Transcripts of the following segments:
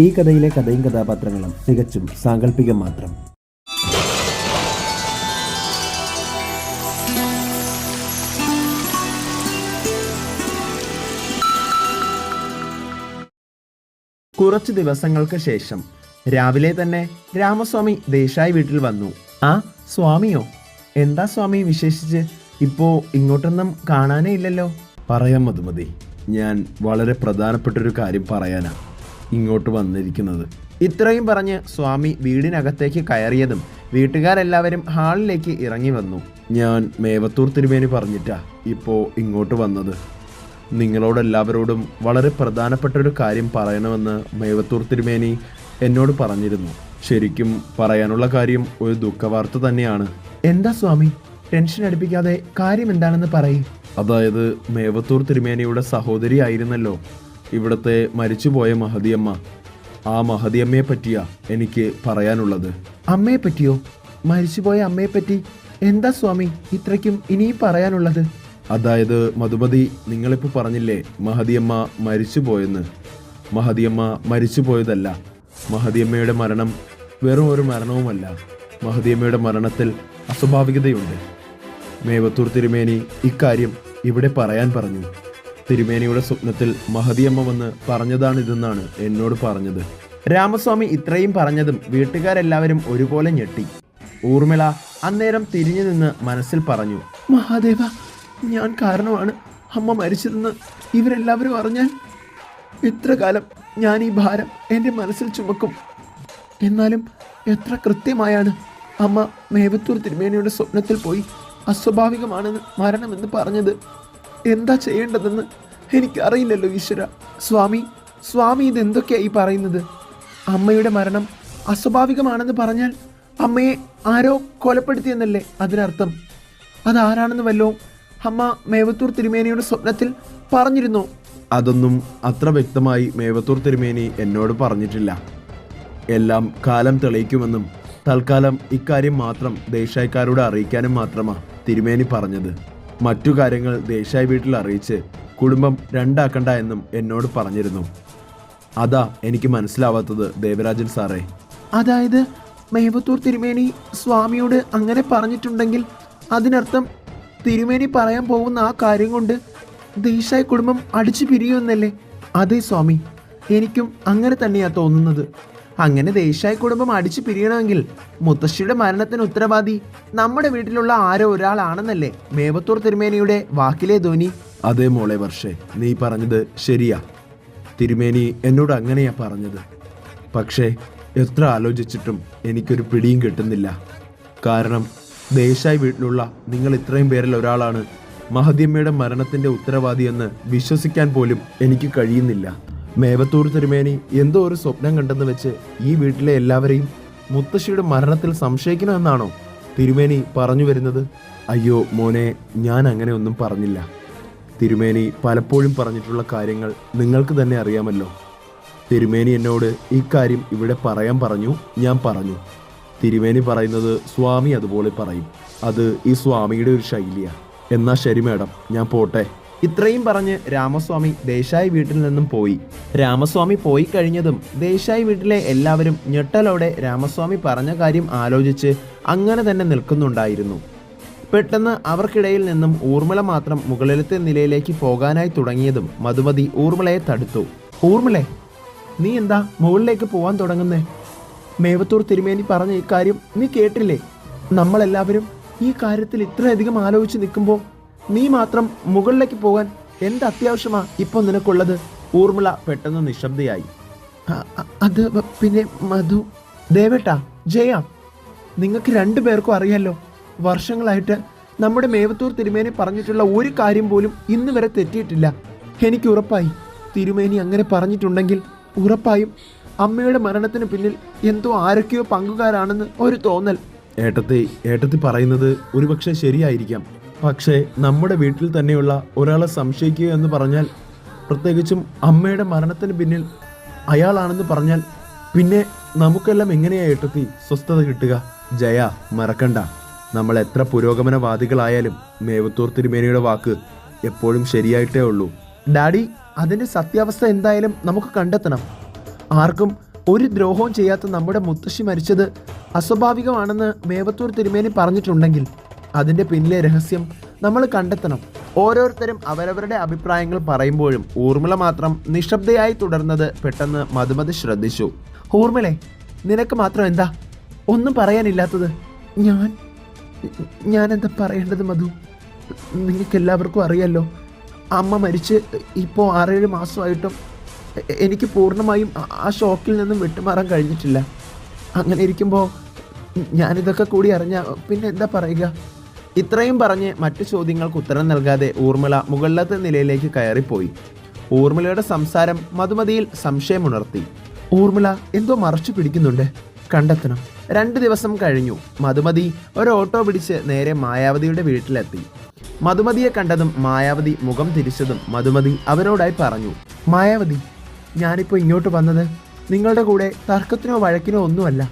ഈ കഥയിലെ കഥയും കഥാപാത്രങ്ങളും തികച്ചും സാങ്കല്പികം മാത്രം. കുറച്ചു ദിവസങ്ങൾക്ക് ശേഷം രാവിലെ തന്നെ രാമസ്വാമി ദേശായി വീട്ടിൽ വന്നു. ആ സ്വാമിയോ? എന്താ സ്വാമി വിശേഷിച്ച്? ഇപ്പോ ഇങ്ങോട്ടൊന്നും കാണാനേ ഇല്ലല്ലോ? പറയാം മധുമതി. ഞാൻ വളരെ പ്രധാനപ്പെട്ടൊരു കാര്യം പറയാനാ. ഇങ്ങോട്ട് വന്നിരിക്കുന്നത്. ഇത്രയും പറഞ്ഞ് സ്വാമി വീടിനകത്തേക്ക് കയറിയതും വീട്ടുകാരെല്ലാവരും ഹാളിലേക്ക് ഇറങ്ങി വന്നു. ഞാൻ മേവത്തൂർ തിരുമേനി പറഞ്ഞിട്ടാ ഇപ്പോൾ ഇങ്ങോട്ട് വന്നത്. നിങ്ങളോടെല്ലാവരോടും വളരെ പ്രധാനപ്പെട്ട ഒരു കാര്യം പറയണമെന്ന് മേവത്തൂർ തിരുമേനി എന്നോട് പറഞ്ഞിരുന്നു. ശരിക്കും പറയാനുള്ള കാര്യം ഒരു ദുഃഖവാർത്ത തന്നെയാണ്. എന്താ സ്വാമി? ടെൻഷൻ അടുപ്പിക്കാതെ കാര്യം എന്താണെന്ന് പറയും. അതായത് മേവത്തൂർ തിരുമേനിയുടെ സഹോദരി ആയിരുന്നല്ലോ. ഇവിടുത്തെ മരിച്ചുപോയ മഹതിയമ്മ ആ മഹതിയമ്മയെ പറ്റിയാ എനിക്ക് പറയാനുള്ളത്. അമ്മയെ പറ്റിയോ മരിച്ചുപോയ അമ്മയെ പറ്റി എന്താ സ്വാമി ഇത്രയ്ക്കും ഇനിയും പറയാനുള്ളത്? അതായത് മധുമതി നിങ്ങളിപ്പോൾ പറഞ്ഞില്ലേ മഹതിയമ്മ മരിച്ചുപോയെന്ന്. മഹതിയമ്മ മരിച്ചുപോയതല്ല. മഹതിയമ്മയുടെ മരണം വെറും ഒരു മരണവുമല്ല. മഹതിയമ്മയുടെ മരണത്തിൽ അസ്വാഭാവികതയുണ്ട്. മേവത്തൂർ തിരുമേനി ഇക്കാര്യം ഇവിടെ പറയാൻ പറഞ്ഞു. തിരുമേനിയുടെ സ്വപ്നത്തിൽ മഹതിയമ്മ വന്ന് പറഞ്ഞതാണിതെന്നാണ് എന്നോട് പറഞ്ഞത്. രാമസ്വാമി ഇത്രയും പറഞ്ഞതും വീട്ടുകാരെല്ലാവരും ഒരുപോലെ ഞെട്ടി. ഊർമിള അന്നേരം തിരിഞ്ഞു നിന്ന് മനസ്സിൽ പറഞ്ഞു മഹാദേവ ഞാൻ കാരണമാണ് അമ്മ മരിച്ചതെന്ന് ഇവരെല്ലാവരും അറിഞ്ഞാൽ എത്ര കാലം ഞാൻ ഈ ഭാരം എന്റെ മനസ്സിൽ ചുമക്കും. എന്നാലും എത്ര കൃത്യമായാണ് അമ്മ മേവത്തൂർ തിരുമേനിയുടെ സ്വപ്നത്തിൽ പോയി അസ്വാഭാവികമാണെന്ന് മരണമെന്ന് പറഞ്ഞത്. എന്താ ചെയ്യേണ്ടതെന്ന് എനിക്കറിയില്ലല്ലോ ഈശ്വര. സ്വാമി സ്വാമി ഇതെന്തൊക്കെയായി പറയുന്നത്? അമ്മയുടെ മരണം അസ്വാഭാവികമാണെന്ന് പറഞ്ഞാൽ അമ്മയെ ആരോ കൊലപ്പെടുത്തിയെന്നല്ലേ അതിനർത്ഥം. അതാരാണെന്ന് വല്ലോ അമ്മ മേവത്തൂർ തിരുമേനിയുടെ സ്വപ്നത്തിൽ പറഞ്ഞിരുന്നു? അതൊന്നും അത്ര വ്യക്തമായി മേവത്തൂർ തിരുമേനി എന്നോട് പറഞ്ഞിട്ടില്ല. എല്ലാം കാലം തെളിയിക്കുമെന്നും തൽക്കാലം ഇക്കാര്യം മാത്രം ദേശായിക്കാരോട് അറിയിക്കാനും മാത്രമാ തിരുമേനി പറഞ്ഞത്. മറ്റു കാര്യങ്ങൾ ദേശായി വീട്ടിൽ അറിയിച്ച് കുടുംബം രണ്ടാക്കണ്ട എന്നും എന്നോട് പറഞ്ഞിരുന്നു. അതാ എനിക്ക് മനസ്സിലാവാത്തത് ദേവരാജൻ സാറേ. അതായത് മേവത്തൂർ തിരുമേനി സ്വാമിയോട് അങ്ങനെ പറഞ്ഞിട്ടുണ്ടെങ്കിൽ അതിനർത്ഥം തിരുമേനി പറയാൻ പോകുന്ന ആ കാര്യം കൊണ്ട് ദേശായി കുടുംബം അടിച്ചു പിരിയുമെന്നല്ലേ? അതെ സ്വാമി. എനിക്കും അങ്ങനെ തന്നെയാ തോന്നുന്നത്. അങ്ങനെ ദേശായി കുടുംബം അടിച്ചു പിരിയണമെങ്കിൽ മുത്തശ്ശിയുടെ മരണത്തിന് ഉത്തരവാദി നമ്മുടെ വീട്ടിലുള്ള ആരോ ഒരാളാണെന്നല്ലേ മേവത്തൂർ തിരുമേനിയുടെ വാക്കിലെ ധ്വനി. അതേ മോളെ വർഷേ നീ പറഞ്ഞത് ശരിയാ. തിരുമേനി എന്നോട് അങ്ങനെയാ പറഞ്ഞത്. പക്ഷേ എത്ര ആലോചിച്ചിട്ടും എനിക്കൊരു പിടിയും കിട്ടുന്നില്ല. കാരണം ദേശായി വീട്ടിലുള്ള നിങ്ങൾ ഇത്രയും പേരിൽ ഒരാളാണ് മഹദ്യമ്മയുടെ മരണത്തിന്റെ ഉത്തരവാദിയെന്ന് വിശ്വസിക്കാൻ പോലും എനിക്ക് കഴിയുന്നില്ല. മേവത്തൂർ തിരുമേനി എന്തോ ഒരു സ്വപ്നം കണ്ടെന്ന് വെച്ച് ഈ വീട്ടിലെ എല്ലാവരെയും മുത്തശ്ശിയുടെ മരണത്തിൽ സംശയിക്കണമെന്നാണോ തിരുമേനി പറഞ്ഞു വരുന്നത്? അയ്യോ മോനെ ഞാൻ അങ്ങനെ ഒന്നും പറഞ്ഞില്ല. തിരുമേനി പലപ്പോഴും പറഞ്ഞിട്ടുള്ള കാര്യങ്ങൾ നിങ്ങൾക്ക് തന്നെ അറിയാമല്ലോ. തിരുമേനി എന്നോട് ഇക്കാര്യം ഇവിടെ പറയാൻ പറഞ്ഞു ഞാൻ പറഞ്ഞു. തിരുമേനി പറയുന്നത് സ്വാമി അതുപോലെ പറയും. അത് ഈ സ്വാമിയുടെ ഒരു ശൈലിയാണ് എന്നാ ശരി മേഡം ഞാൻ പോട്ടെ. ഇത്രയും പറഞ്ഞ് രാമസ്വാമി ദേശായി വീട്ടിൽ നിന്നും പോയി. രാമസ്വാമി പോയി കഴിഞ്ഞതും ദേശായി വീട്ടിലെ എല്ലാവരും ഞെട്ടലോടെ രാമസ്വാമി പറഞ്ഞ കാര്യം ആലോചിച്ച് അങ്ങനെ തന്നെ നിൽക്കുന്നുണ്ടായിരുന്നു. പെട്ടെന്ന് അവർക്കിടയിൽ നിന്നും ഊർമിള മാത്രം മുകളിലത്തെ നിലയിലേക്ക് പോകാനായി തുടങ്ങിയതും മധുമതി ഊർമിളയെ തടുത്തു. ഊർമിളെ നീ എന്താ മുകളിലേക്ക് പോവാൻ തുടങ്ങുന്നേ? മേവത്തൂർ തിരുമേനി പറഞ്ഞ ഇക്കാര്യം നീ കേട്ടില്ലേ? നമ്മളെല്ലാവരും ഈ കാര്യത്തിൽ ഇത്രയധികം ആലോചിച്ച് നിൽക്കുമ്പോൾ നീ മാത്രം മുകളിലേക്ക് പോകാൻ എന്ത് അത്യാവശ്യമാ ഇപ്പോൾ നിനക്കുള്ളത്? ഊർമിള പെട്ടെന്ന് നിശബ്ദയായി. അത് പിന്നെ മധു. ദേവേട്ടാ ജയ. നിങ്ങൾക്ക് രണ്ടു പേർക്കും അറിയാലോ വർഷങ്ങളായിട്ട് നമ്മുടെ മേവത്തൂർ തിരുമേനി പറഞ്ഞിട്ടുള്ള ഒരു കാര്യം പോലും ഇന്ന് വരെ തെറ്റിയിട്ടില്ല. എനിക്ക് ഉറപ്പായി. തിരുമേനി അങ്ങനെ പറഞ്ഞിട്ടുണ്ടെങ്കിൽ ഉറപ്പായും അമ്മയുടെ മരണത്തിന് പിന്നിൽ എന്തോ ആരൊക്കെയോ പങ്കുകാരാണെന്ന് ഒരു തോന്നൽ. ഏട്ടത്തി ഏട്ടത്തി പറയുന്നത് ഒരുപക്ഷെ ശരിയായിരിക്കാം. പക്ഷേ നമ്മുടെ വീട്ടിൽ തന്നെയുള്ള ഒരാളെ സംശയിക്കുക എന്ന് പറഞ്ഞാൽ പ്രത്യേകിച്ചും അമ്മയുടെ മരണത്തിന് പിന്നിൽ അയാളാണെന്ന് പറഞ്ഞാൽ പിന്നെ നമുക്കെല്ലാം എങ്ങനെയാ എട്ടെത്തി സ്വസ്ഥത കിട്ടുക? ജയ മറക്കണ്ട. നമ്മൾ എത്ര പുരോഗമനവാദികളായാലും മേവത്തൂർ തിരുമേനിയുടെ വാക്ക് എപ്പോഴും ശരിയായിട്ടേ ഉള്ളൂ. ഡാഡി അതിന്റെ സത്യാവസ്ഥ എന്തായാലും നമുക്ക് കണ്ടെത്തണം. ആർക്കും ഒരു ദ്രോഹവും ചെയ്യാത്ത നമ്മുടെ മുത്തശ്ശി മരിച്ചത് അസ്വാഭാവികമാണെന്ന് മേവത്തൂർ തിരുമേനി പറഞ്ഞിട്ടുണ്ടെങ്കിൽ അതിന്റെ പിന്നിലെ രഹസ്യം നമ്മൾ കണ്ടെത്തണം. ഓരോരുത്തരും അവരവരുടെ അഭിപ്രായങ്ങൾ പറയുമ്പോഴും ഊർമിള മാത്രം നിശബ്ദയായി തുടർന്നത് പെട്ടെന്ന് മധുമതി ശ്രദ്ധിച്ചു. ഊർമിളെ നിനക്ക് മാത്രം എന്താ? ഒന്നും പറയാനില്ലാത്തത്. ഞാൻ എന്താ പറയേണ്ടത് മധു? നിങ്ങൾക്ക് എല്ലാവർക്കും അറിയാലോ അമ്മ മരിച്ച് ഇപ്പോൾ ആറേഴ് മാസമായിട്ടും എനിക്ക് പൂർണമായും ആ ഷോക്കിൽ നിന്നും വിട്ടുമാറാൻ കഴിഞ്ഞിട്ടില്ല. അങ്ങനെ ഇരിക്കുമ്പോൾ ഞാനിതൊക്കെ കൂടി അറിഞ്ഞ പിന്നെ എന്താ പറയുക? ഇത്രയും പറഞ്ഞ് മറ്റു ചോദ്യങ്ങൾക്ക് ഉത്തരം നൽകാതെ ഊർമിള മുകളിലത്തെ നിലയിലേക്ക് കയറിപ്പോയി. ഊർമിളയുടെ സംസാരം മധുമതിയിൽ സംശയമുണർത്തി. ഊർമിള എന്തോ മറച്ചു പിടിക്കുന്നുണ്ട്. കണ്ടെത്തണം. രണ്ട് ദിവസം കഴിഞ്ഞു. മധുമതി ഒരു ഓട്ടോ പിടിച്ച് നേരെ മായാവതിയുടെ വീട്ടിലെത്തി. മധുമതിയെ കണ്ടതും മായാവതി മുഖം തിരിച്ചതും മധുമതി അവരോടായി പറഞ്ഞു മായാവതി ഞാനിപ്പോൾ ഇങ്ങോട്ട് വന്നത് നിങ്ങളുടെ കൂടെ തർക്കത്തിനോ വഴക്കിനോ ഒന്നുമല്ല.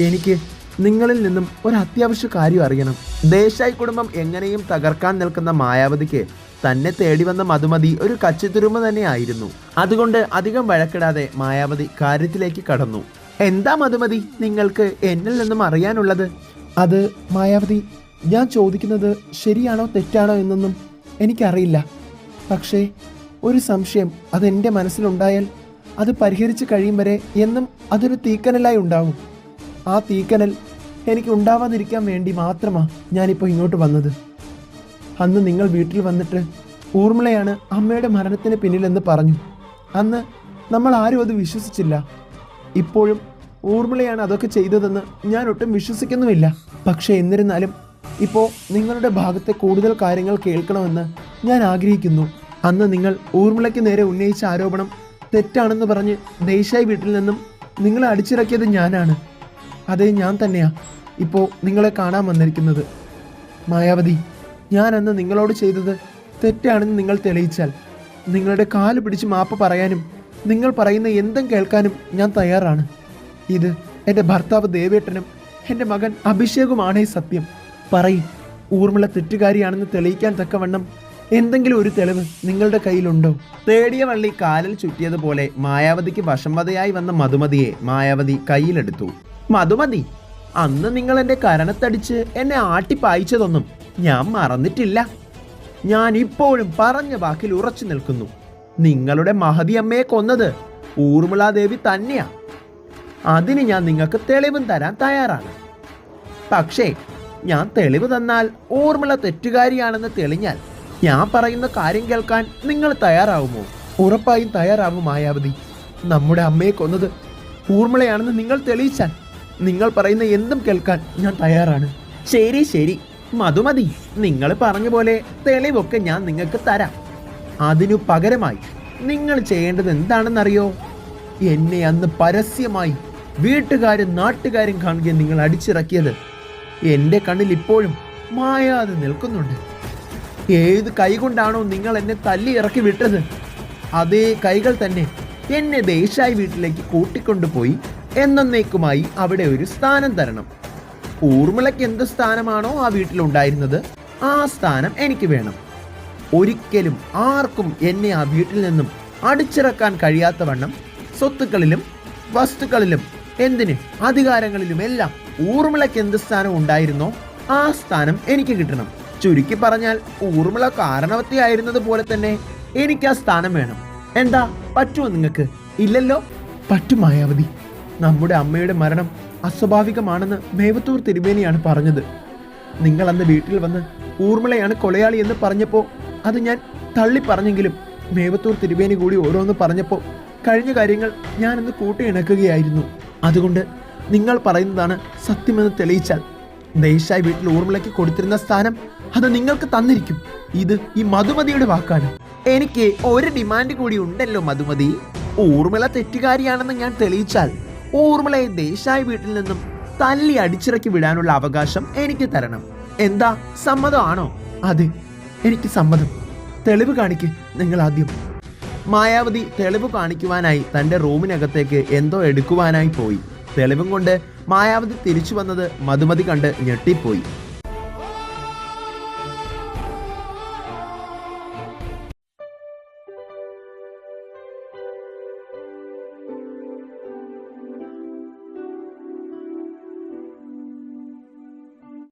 എനിക്ക് നിങ്ങളിൽ നിന്നും ഒരു അത്യാവശ്യ കാര്യം അറിയണം. ദേശായി കുടുംബം എങ്ങനെയും തകർക്കാൻ നിൽക്കുന്ന മായാവതിക്ക് തന്നെ തേടി വന്ന മധുമതി ഒരു തന്നെ തന്നെയായിരുന്നു. അതുകൊണ്ട് അധികം വഴക്കിടാതെ മായാവതി കാര്യത്തിലേക്ക് കടന്നു. എന്താ മധുമതി നിങ്ങൾക്ക് എന്നിൽ നിന്നും അറിയാനുള്ളത്? അത് മായാവതി ഞാൻ ചോദിക്കുന്നത് ശരിയാണോ തെറ്റാണോ എന്നൊന്നും എനിക്കറിയില്ല. പക്ഷേ ഒരു സംശയം അതെന്റെ മനസ്സിലുണ്ടായാൽ അത് പരിഹരിച്ച് കഴിയും വരെ എന്നും അതൊരു തീക്കനലായി ഉണ്ടാവും. ആ തീക്കനൽ എനിക്ക് ഉണ്ടാവാതിരിക്കാൻ വേണ്ടി മാത്രമാണ് ഞാനിപ്പോൾ ഇങ്ങോട്ട് വന്നത്. അന്ന് നിങ്ങൾ വീട്ടിൽ വന്നിട്ട് ഊർമിളയാണ് അമ്മയുടെ മരണത്തിന് പിന്നിലെന്ന് പറഞ്ഞു. അന്ന് നമ്മൾ ആരും അത് വിശ്വസിച്ചില്ല. ഇപ്പോഴും ഊർമിളയാണ് അതൊക്കെ ചെയ്തതെന്ന് ഞാൻ ഒട്ടും വിശ്വസിക്കുന്നുമില്ല. പക്ഷേ എന്നിരുന്നാലും ഇപ്പോൾ നിങ്ങളുടെ ഭാഗത്തെ കൂടുതൽ കാര്യങ്ങൾ കേൾക്കണമെന്ന് ഞാൻ ആഗ്രഹിക്കുന്നു. അന്ന് നിങ്ങൾ ഊർമിളയ്ക്ക് നേരെ ഉന്നയിച്ച ആരോപണം തെറ്റാണെന്ന് പറഞ്ഞ് ദേശായി വീട്ടിൽ നിന്നും നിങ്ങളെ അടിച്ചിറക്കിയത് ഞാനാണ്. അതേ ഞാൻ തന്നെയാ. ഇപ്പോൾ നിങ്ങളെ കാണാൻ വന്നിരിക്കുന്നത്. മായാവതി ഞാൻ അന്ന് നിങ്ങളോട് ചെയ്തത് തെറ്റാണെന്ന് നിങ്ങൾ തെളിയിച്ചാൽ നിങ്ങളുടെ കാൽ പിടിച്ച് മാപ്പ് പറയാനും നിങ്ങൾ പറയുന്ന എന്തും കേൾക്കാനും ഞാൻ തയ്യാറാണ്. ഇത് എന്റെ ഭർത്താവ് ദേവേട്ടനും എന്റെ മകൻ അഭിഷേകുമാണേ സത്യം. പറയും ഊർമിള തെറ്റുകാരിയാണെന്ന് തെളിയിക്കാൻ തക്കവണ്ണം എന്തെങ്കിലും ഒരു തെളിവ് നിങ്ങളുടെ കയ്യിലുണ്ടോ? തേടിയ വള്ളി കാലിൽ ചുറ്റിയതുപോലെ മായാവതിക്ക് വശംവതയായി വന്ന മധുമതിയെ മായാവതി കയ്യിലെടുത്തു. മധുമതി അന്ന് നിങ്ങൾ എന്റെ കരണത്തടിച്ച് എന്നെ ആട്ടിപ്പായിച്ചതൊന്നും ഞാൻ മറന്നിട്ടില്ല. ഞാൻ ഇപ്പോഴും പറഞ്ഞ വാക്കിൽ ഉറച്ചു നിൽക്കുന്നു. നിങ്ങളുടെ മഹതി അമ്മയെ കൊന്നത് ഊർമിളാദേവി തന്നെയാ. അതിന് ഞാൻ നിങ്ങൾക്ക് തെളിവും തരാൻ തയ്യാറാണ്. പക്ഷേ ഞാൻ തെളിവ് തന്നാൽ ഊർമിള തെറ്റുകാരിയാണെന്ന് തെളിഞ്ഞാൽ ഞാൻ പറയുന്ന കാര്യം കേൾക്കാൻ നിങ്ങൾ തയ്യാറാവുമോ? ഉറപ്പായും തയ്യാറാവും മായാവതി. നമ്മുടെ അമ്മയെ കൊന്നത് ഊർമിളയാണെന്ന് നിങ്ങൾ തെളിയിച്ചാൽ നിങ്ങൾ പറയുന്ന എന്തും കേൾക്കാൻ ഞാൻ തയ്യാറാണ്. ശരി ശരി. മധുമതി നിങ്ങൾ പറഞ്ഞ പോലെ തെളിവൊക്കെ ഞാൻ നിങ്ങൾക്ക് തരാം. അതിനു പകരമായി നിങ്ങൾ ചെയ്യേണ്ടത് എന്താണെന്നറിയോ? എന്നെ അന്ന് പരസ്യമായി വീട്ടുകാരും നാട്ടുകാരും കാണുകയും നിങ്ങൾ അടിച്ചിറക്കിയത് എന്റെ കണ്ണിൽ ഇപ്പോഴും മായാതെ നിൽക്കുന്നുണ്ട്. ഏത് കൈകൊണ്ടാണോ നിങ്ങൾ എന്നെ തല്ലി ഇറക്കി വിട്ടത്? അതേ കൈകൾ തന്നെ എന്നെ ദേശായി വീട്ടിലേക്ക് കൂട്ടിക്കൊണ്ടുപോയി എന്നേക്കുമായി അവിടെ ഒരു സ്ഥാനം തരണം. ഊർമിളയ്ക്ക് എന്ത് സ്ഥാനമാണോ ആ വീട്ടിലുണ്ടായിരുന്നത് ആ സ്ഥാനം എനിക്ക് വേണം. ഒരിക്കലും ആർക്കും എന്നെ ആ വീട്ടിൽ നിന്നും അടിച്ചിറക്കാൻ കഴിയാത്തവണ്ണം സ്വത്തുക്കളിലും വസ്തുക്കളിലും എന്തിന് അധികാരങ്ങളിലും എല്ലാം ഊർമിളയ്ക്ക് എന്ത് സ്ഥാനം ഉണ്ടായിരുന്നോ ആ സ്ഥാനം എനിക്ക് കിട്ടണം. ചുരുക്കി പറഞ്ഞാൽ ഊർമിള കാരണവത്തിയായിരുന്നത് പോലെ തന്നെ എനിക്ക് ആ സ്ഥാനം വേണം. എന്താ പറ്റുമോ നിങ്ങൾക്ക്? ഇല്ലല്ലോ? പറ്റും മായാവതി. നമ്മുടെ അമ്മയുടെ മരണം അസ്വാഭാവികമാണെന്ന് മേവത്തൂർ തിരുമേനിയാണ് പറഞ്ഞത്. നിങ്ങൾ അന്ന് വീട്ടിൽ വന്ന് ഊർമിളയാണ് കൊലയാളി എന്ന് പറഞ്ഞപ്പോൾ അത് ഞാൻ തള്ളി പറഞ്ഞെങ്കിലും മേവത്തൂർ തിരുവേനി കൂടി ഓരോന്ന് പറഞ്ഞപ്പോൾ കഴിഞ്ഞ കാര്യങ്ങൾ ഞാനന്ന് കൂട്ടിയിണക്കുകയായിരുന്നു. അതുകൊണ്ട് നിങ്ങൾ പറയുന്നതാണ് സത്യമെന്ന് തെളിയിച്ചാൽ ദേശായി വീട്ടിൽ ഊർമിളയ്ക്ക് കൊടുത്തിരുന്ന സ്ഥാനം അത് നിങ്ങൾക്ക് തന്നിരിക്കും. ഇത് ഈ മധുമതിയുടെ വാക്കാണ്. എനിക്ക് ഒരു ഡിമാൻഡ് കൂടി ഉണ്ടല്ലോ മധുമതി. ഊർമിള തെറ്റുകാരിയാണെന്ന് ഞാൻ തെളിയിച്ചാൽ ഊർമിളയെ ദേശായി വീട്ടിൽ നിന്നും തല്ലി അടിച്ചിറക്കി വിടാനുള്ള അവകാശം എനിക്ക് തരണം. എന്താ? സമ്മതമാണോ? അതെ എനിക്ക് സമ്മതം. തെളിവ് കാണിക്ക് നിങ്ങൾ ആദ്യം. മായാവതി തെളിവ് കാണിക്കുവാനായി തന്റെ റൂമിനകത്തേക്ക് എന്തോ എടുക്കുവാനായി പോയി. തെളിവും കൊണ്ട് മായാവതി തിരിച്ചു വന്നത് മധുമതി കണ്ട് ഞെട്ടിപ്പോയി.